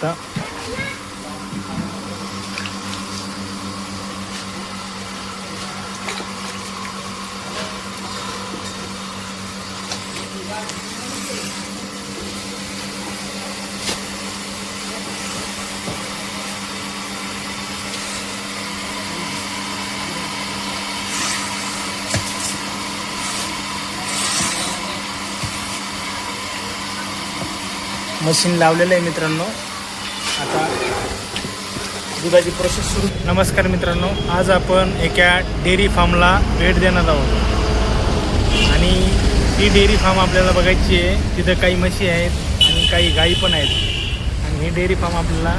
शकता मशीन लावलेलं आहे मित्रांनो. आता दुधाची प्रोसेस सुरू. नमस्कार मित्रांनो आज आपण एका डेअरी फार्मला भेट देणार आहोत. आणि ती डेअरी फार्म आपल्याला बघायची आहे. तिथं काही म्हशी आहेत आणि काही गाई पण आहेत. आणि हे डेअरी फार्म आपल्याला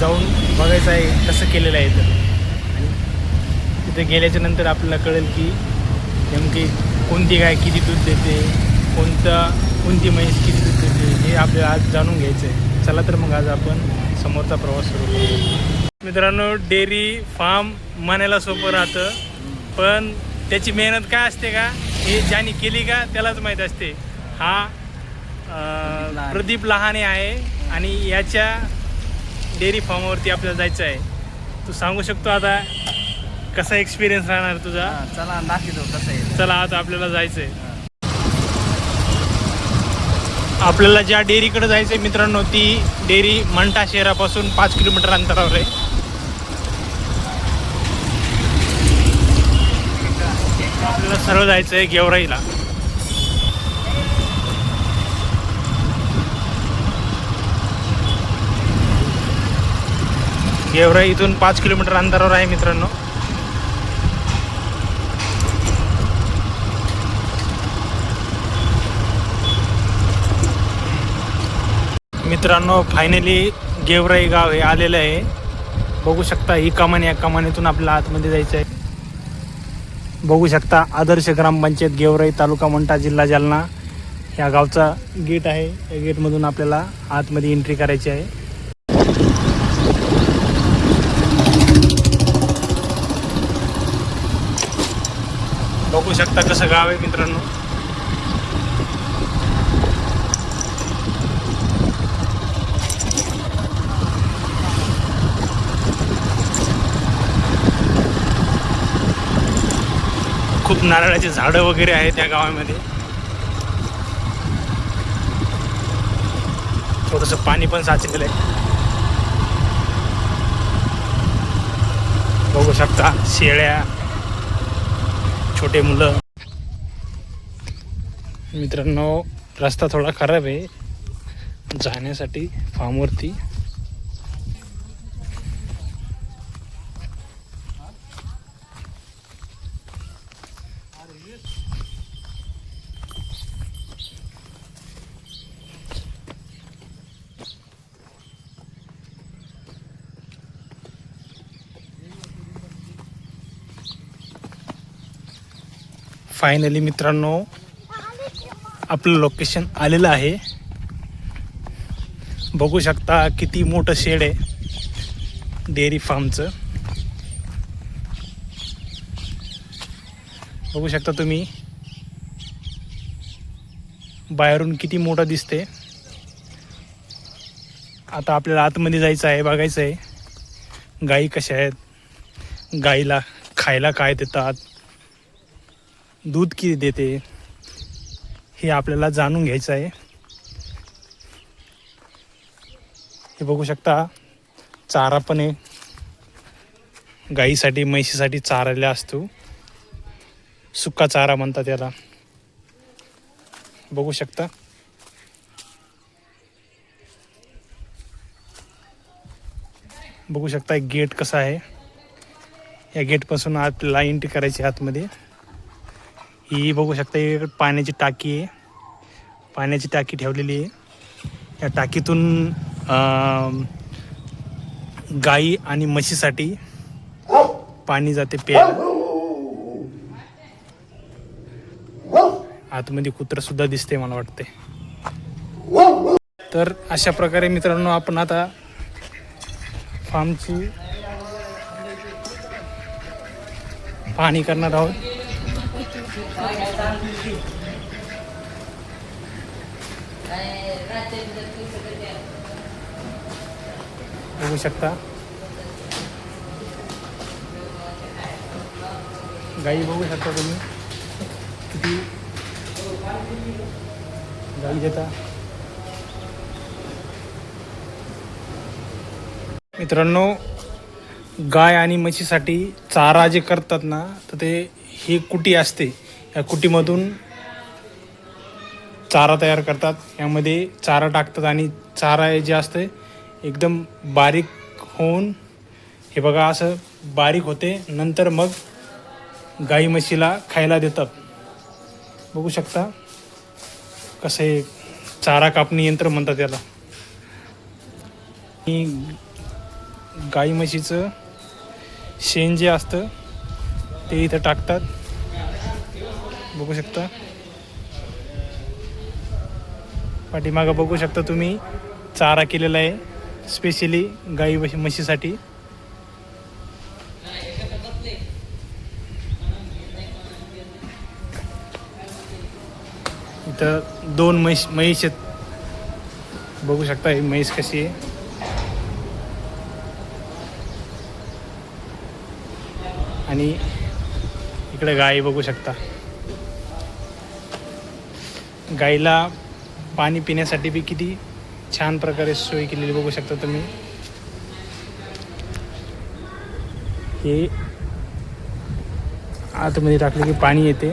जाऊन बघायचं आहे कसं केलेलं आहे तर आणि तिथे गेल्याच्यानंतर आपल्याला कळेल की नेमकी कोणती गाय किती दूध देते कोणता कोणती म्हैस किती दूध देते हे आपल्याला आज जाणून घ्यायचं आहे. चला तर मग आज आपण समोरचा प्रवास सुरू करू मित्रांनो डेअरी फार्म म्हणायला सोपं राहतं. पण त्याची मेहनत काय असते का? हे ज्याने केली का त्यालाच माहीत असते. हा. प्रदीप लहाने आहे आणि याच्या डेअरी फार्मवरती आपल्याला जायचं आहे. तू सांगू शकतो आता कसा एक्सपिरियन्स राहणार तुझा? चला दाखवतो कसं आहे. चला आता आपल्याला जायचं आहे आपल्याला ज्या डेअरीकडे जायचं आहे मित्रांनो ती डेअरी मंठा शहरापासून पाच किलोमीटर अंतरावर आहे. आपल्याला सरळ जायचं आहे गेवराईला. गेवराई इथून पाच किलोमीटर अंतरावर आहे मित्रांनो. मित्रांनो फायनली गेवराई गाव हे आलेलं आहे. बघू शकता ही कमान या कमानीतून आपल्याला आतमध्ये जायचं आहे बघू शकता आदर्श ग्रामपंचायत गेवराई तालुका मंटा जिल्हा जालना. ह्या गावचा गेट आहे. या गेटमधून आपल्याला आतमध्ये एंट्री करायची आहे. बघू शकता कसं गाव आहे मित्रांनो. खूप नारळाची झाडं वगैरे आहेत या गावामध्ये. थोडस पाणी पण साचलेलं आहे. बघू शकता शेळ्या छोटे मुलं. मित्रांनो रस्ता थोडा खराब आहे. जाण्यासाठी फार्मवरती फायनली मित्रांनो आपलं लोकेशन आलेलं आहे. बघू शकता किती मोठं शेड आहे डेअरी फार्मचं. बघू शकता तुम्ही. बाहेरून किती मोठं दिसते आता आपल्याला आतमध्ये जायचं आहे बघायचं आहे. गाई कशा आहेत? गाईला खायला काय देतात? दूध किती देते. हे आपल्याला जाणून घ्यायचं आहे. हे बघू शकता चारा पण आहे. गाईसाठी म्हैशीसाठी चारायला असतो. सुका चारा म्हणतात त्याला बघू शकता. बघू शकता एक गेट कसा आहे. या गेटपासून आत लाईन करायची आतमध्ये. ही बघू शकता पाण्याची टाकी आहे. पाण्याची टाकी ठेवलेली आहे. या टाकीतून गाई आणि म्हशीसाठी पाणी जाते प्यायला आतमध्ये कुत्र सुद्धा दिसते मला वाटते तर अशा प्रकारे मित्रांनो आपण आता फार्मची पाहणी करणार आहोत. बघू शकता. गाई बघू शकता तुम्ही. किती? गाई देता. मित्रांनो गाय आणि म्हशीसाठी चारा जे करतात ना तर ते ही कुटी असते. या कुटीमधून चारा तयार करतात. यामध्ये चारा टाकतात आणि चारा हे जे असते एकदम बारीक होऊन हे बघा असं बारीक होते नंतर मग गाई म्हशीला खायला देतात. बघू शकता कसं हे चारा कापणी यंत्र म्हणतात याला. आणि गाई म्हशीचं शेण जे असतं ते इथं टाकतात. बघू शकता. पाठीमागं बघू शकता तुम्ही चारा केलेला आहे. स्पेशली गाई म्हशी- म्हशीसाठी. इथं दोन म्हैस म्हैस आहेत. बघू शकता ही म्हैस कशी आहे. आणि इकडे गाय बघू शकता. गाईला पाणी पिण्यासाठी बी किती छान प्रकारे सोय केलेली बघू शकता तुम्ही. हे आतमध्ये टाकलं की पाणी येते.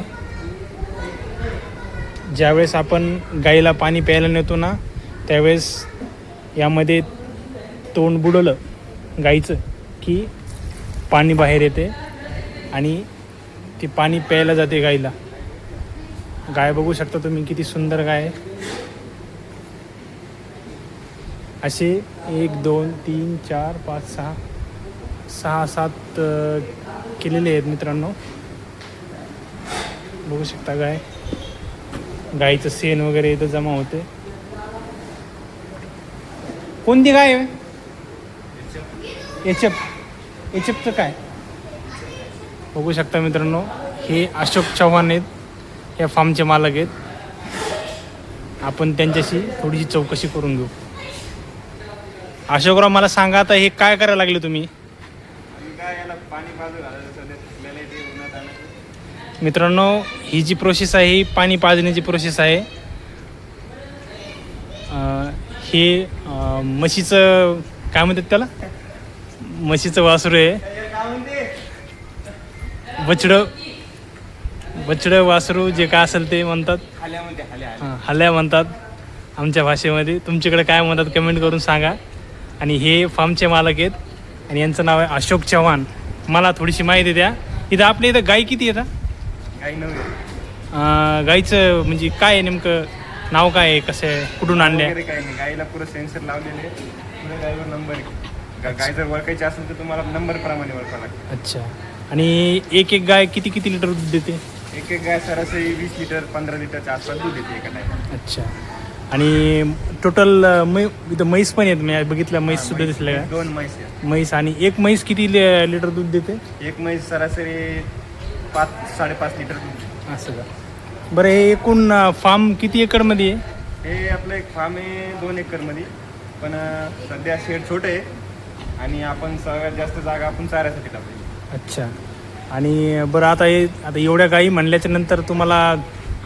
ज्यावेळेस आपण गाईला पाणी प्यायला नेतो ना त्यावेळेस यामध्ये तोंड बुडवलं गाईचं की पाणी बाहेर येते आणि ती पाणी प्यायला जाते गाईला. गाय बघू शकता तुम्ही किती सुंदर गाय आहे. असे एक दोन तीन चार पाच सहा सहा सात केलेले आहेत मित्रांनो. बघू शकता गाय गाईचं शेण वगैरे इथं जमा होते. कोणती गाय आहे? एचएफ एचएफचं काय? बघू शकता मित्रांनो हे अशोक चव्हाण आहेत. या फार्मचे मालक आहेत. आपण त्यांच्याशी थोडीशी चौकशी करून घेऊ. अशोकराव मला सांगा आता हे काय करायला लागले तुम्ही? मित्रांनो ही जी प्रोसेस आहे ही पाणी पाजण्याची प्रोसेस आहे. हे म्हशीचं काय म्हणतात त्याला? म्हशीचं वासरू आहे. बछडं बछडं वासरू जे काय असेल ते म्हणतात. हाल्या म्हणते हाल्या. हाल्या हल्या म्हणतात आमच्या भाषेमध्ये. तुमच्याकडे काय म्हणतात कमेंट करून सांगा. आणि हे फार्मचे मालक आहेत. आणि यांचं नाव आहे अशोक चव्हाण. मला थोडीशी माहिती द्या. इथं आपल्या इथं गाई किती येतात काही नव्हे गाईचं म्हणजे काय आहे नेमकं? नाव काय आहे? कसं आहे? कुठून वगैरे काही नाही. गाईला पुरं सेन्सर लावलेले पुढे गाईवर नंबर आहे. गाय जर ओळखायची असेल तर तुम्हाला नंबर प्रमाणे ओळखावं लागतं. अच्छा. आणि एक एक गाय किती किती लिटर दूध देते? एक एक गाय सरासरी वीस लिटर पंधरा लिटरच्या आसपास दूध देते एका टाइम अच्छा. आणि टोटल मै इथं म्हैस पण आहेत मी बघितलं म्हैस सुद्धा दिसल्या का दोन म्हैस आहेत. म्हैस आणि एक म्हैस किती लि- लिटर दूध देते? एक म्हैस सरासरी पाच साडेपाच लिटर दूध देते. असं का? बरं हे एकूण फार्म किती एकरमध्ये आहे? हे आपलं एक फार्म आहे दोन एकरमध्ये पण अं, सध्या शेड छोटं आहे आणि आपण सगळ्यात जास्त जागा आपण चाऱ्यासाठी टाकली अच्छा. आणि बरं आता हे आता एवढ्या गाई म्हणल्याच्या नंतर तुम्हाला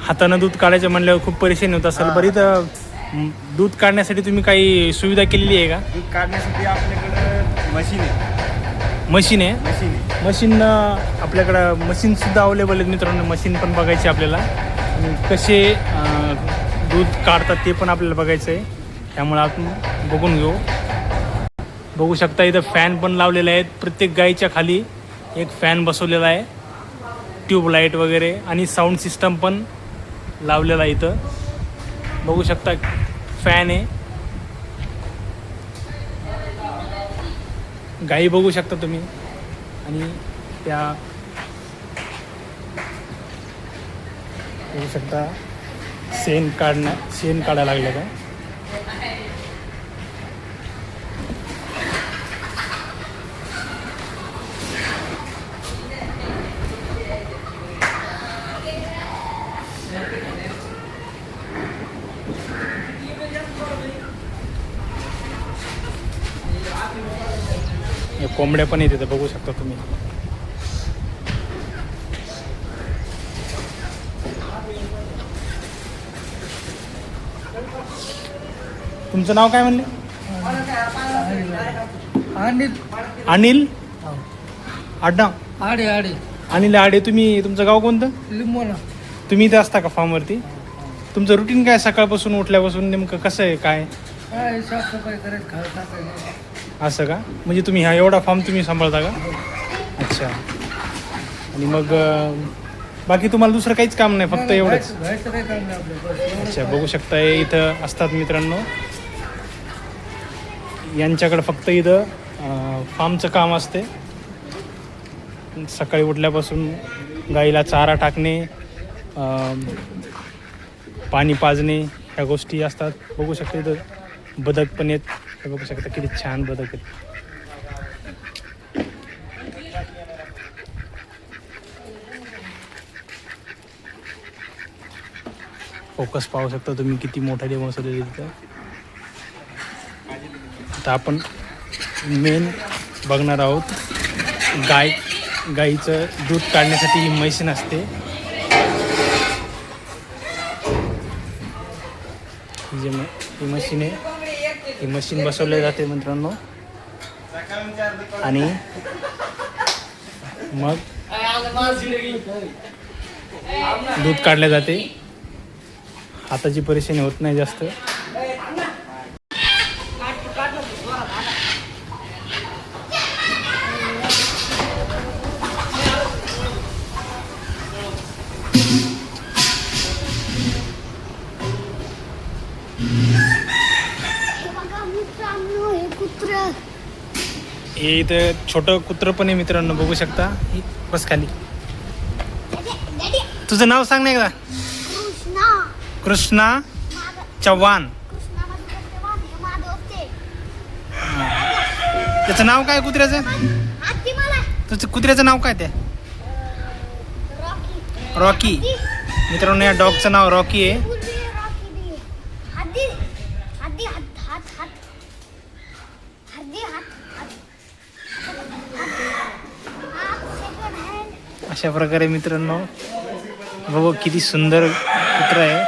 हातानं दूध काढायचं म्हणल्यावर खूप परेशानी होत असेल. बरं म, दूध काढण्यासाठी तुम्ही काही सुविधा केलेली आहे का? दूध काढण्यासाठी आपल्याकडं मशीन आहे. मशीन आहे? मशीन आहे. मशीन आपल्याकडं मशीनसुद्धा अवेलेबल आहेत मित्रांनो. मशीन पण बघायची आपल्याला. कसे दूध काढतात ते पण आपल्याला बघायचं आहे. त्यामुळे आपण बघून घेऊ. बघू शकता इथं फॅन पण लावलेले आहेत. प्रत्येक गाईच्या खाली एक फॅन बसवलेला आहे. ट्यूबलाईट वगैरे आणि साऊंड सिस्टम पण लावलेला इथं. बघू शकता फॅन आहे. गाई बघू शकता तुम्ही. आणि त्या बघू शकता शेण काढणं शेण काढायला लागलं का कोंबड्या पण येते बघू शकता तुम्ही. तुमचं नाव काय म्हणले? आणि अनिल? आडनाव आडे. आडे अनिल आडे तुम्ही तुमचं गाव कोणतं? लिंबोना. तुम्ही इथे असता का फार्मवरती तुमचं रुटीन काय सकाळपासून उठल्यापासून नेमकं कसं आहे? काय? काय साफसफाई करायचं खायला टाकायचं असं का? म्हणजे तुम्ही हा एवढा फार्म तुम्ही सांभाळता का? अच्छा. आणि मग बाकी तुम्हाला दुसरं काहीच काम नाही फक्त एवढंच? अच्छा. बघू शकता इथं असतात मित्रांनो. यांच्याकडे फक्त इथं फार्मचं काम असते. सकाळी उठल्यापासून गाईला चारा टाकणे पाणी पाजणे ह्या गोष्टी असतात. बघू शकता इथं बदक पण आहेत. हे बघू शकता किती छान बदक आहेत फोकस पाहू शकता तुम्ही किती मोठा डे बसवलेले तिथं आता आपण मेन बघणार आहोत गाय गाईचं दूध काढण्यासाठी ही मशीन असते. ही जी ही मशीन आहे ही मशीन बसवले जाते मित्रांनो. आणि मग दूध काढले जाते. हाताची परेशानी होत नाही जास्त. हे इथं छोटं कुत्रं पण आहे मित्रांनो बघू शकता. बस खाली. तुझं नाव सांग ना एकदा. कृष्णा. चव्हाण. ते त्याचं नाव काय कुत्र्याचं? तुझं कुत्र्याचं नाव काय रॉकी. रॉकी. मित्रांनो या डॉगचं नाव रॉकी आहे पूर्वी रॉकी बी हत्ती हत्ती हात हात हात हत्ती हात हात हात सेकंड हँड अशा प्रकारे मित्रांनो बघू किती सुंदर कुत्र आहे.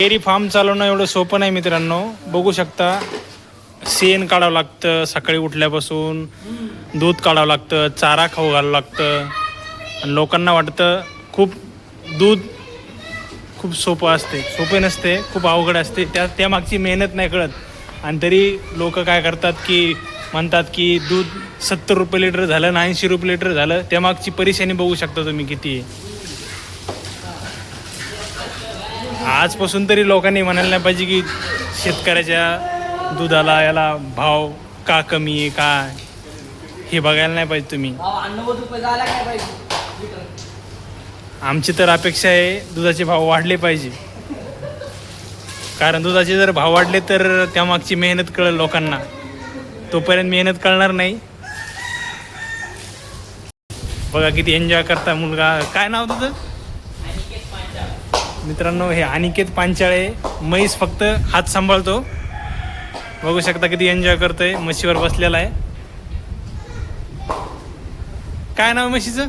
डेअरी फार्म चालवणं एवढं सोपं नाही मित्रांनो. बघू शकता शेण काढावं लागतं सकाळी उठल्यापासून दूध काढावं लागतं चारा खाऊ घालावं लागतं. लोकांना वाटतं खूप दूध खूप सोपं असते सोपे नसते खूप अवघड असते. त्या त्यामागची मेहनत नाही कळत. आणि तरी लोक काय करतात की म्हणतात की दूध सत्तर रुपये लिटर झालं आणि ऐंशी रुपये लिटर झालं त्यामागची परेशानी बघू शकता तुम्ही किती. आहे आजपासून तरी लोकांनी म्हणायला नाही पाहिजे की शेतकऱ्याच्या दुधाला याला भाव का कमी आहे काय हे बघायला नाही पाहिजे तुम्ही नव्वद रुपये झाला काय पाहिजे आमची तर अपेक्षा आहे दुधाचे भाव वाढले पाहिजे. कारण दुधाचे जर भाव वाढले तर त्यामागची मेहनत कळेल लोकांना. तोपर्यंत मेहनत कळणार नाही. बघा किती एन्जॉय करता मुलगा. काय नाव तुझं? मित्रांनो हे अनिकेत पांचाळे. म्हैस फक्त हात सांभाळतो. बघू शकता किती एन्जॉय करतोय. म्हशीवर बसलेला आहे. काय नाव म्हशीचं?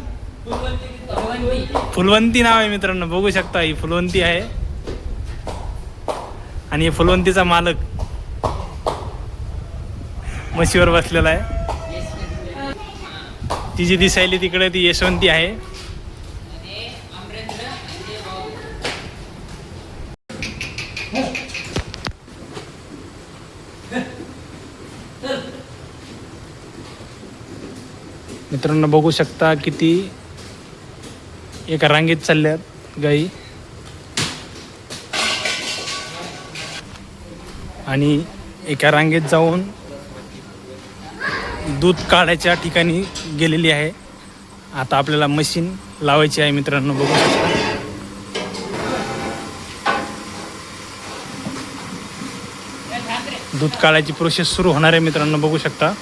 फुलवंती नाव आहे मित्रांनो. बघू शकता ही फुलवंती आहे. आणि फुलवंतीचा मालक म्हशीवर बसलेला आहे. ती जी दिसायली तिकडे ती यशवंती आहे. मित्रांनो बघू शकता किती एका रांगेत चालल्यात गाई. आणि एका रांगेत जाऊन दूध काढायच्या ठिकाणी गेलेली आहे. आता आपल्याला मशीन लावायची आहे मित्रांनो बघू शकता. दूध काढायची प्रोसेस सुरू होणार आहे मित्रांनो बघू शकता.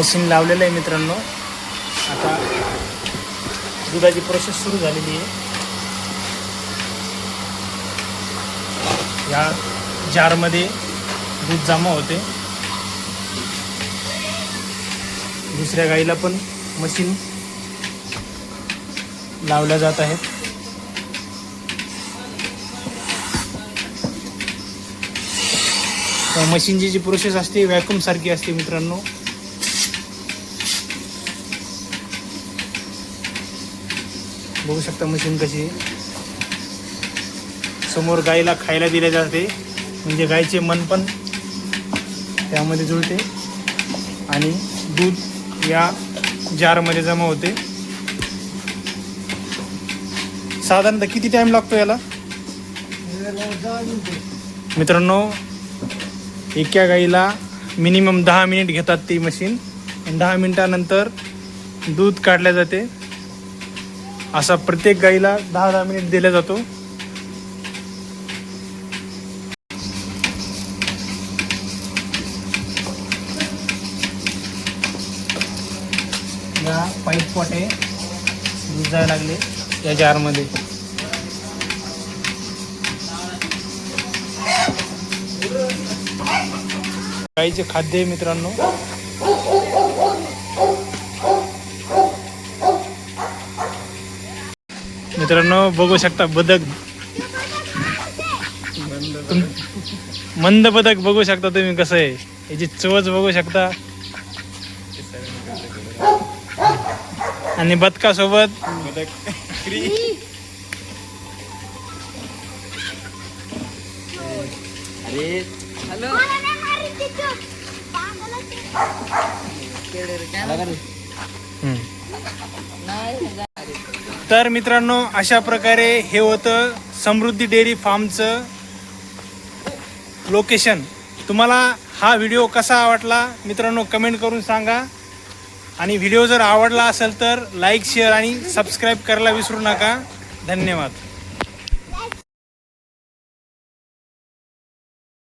मशीन लावलेलं आहे मित्रांनो. आता दुधाची प्रोसेस सुरू झालेली आहे. या जारमध्ये दूध जमा होते. दुसऱ्या गाईला पण मशीन लावल्या जात आहेत. मशीनची जी प्रोसेस असते व्हॅक्युम सारखी असते मित्रांनो. बघू शकता मशीन कशी. समोर गाईला खायला दिले जाते. म्हणजे गाईचे मन पण त्यामध्ये जुळते. आणि दूध या जारमध्ये जमा होते. साधारणतः किती टाईम लागतो याला? मित्रांनो एका गाईला मिनिमम दहा मिनिट घेतात ती मशीन आणि दहा मिनिटानंतर दूध काढल्या जाते. असा प्रत्येक गाईला दहा दहा मिनिट दिला जातो. या पाईप पोटे दूध जायला लागले या जारमध्ये गाईचे खाद्य मित्रांनो. मित्रांनो बघू शकता बदक. मंद बदक बघू शकता तुम्ही कसं आहे. याची चवच बघू शकता. आणि बदकासोबत हम्म. तर मित्रांनो अशा प्रकारे हे होतं समृद्धी डेअरी फार्मचं लोकेशन. तुम्हाला हा व्हिडिओ कसा वाटला मित्रांनो कमेंट करून सांगा. आणि व्हिडिओ जर आवडला असेल तर लाईक शेअर आणि सबस्क्राईब करायला विसरू नका. धन्यवाद.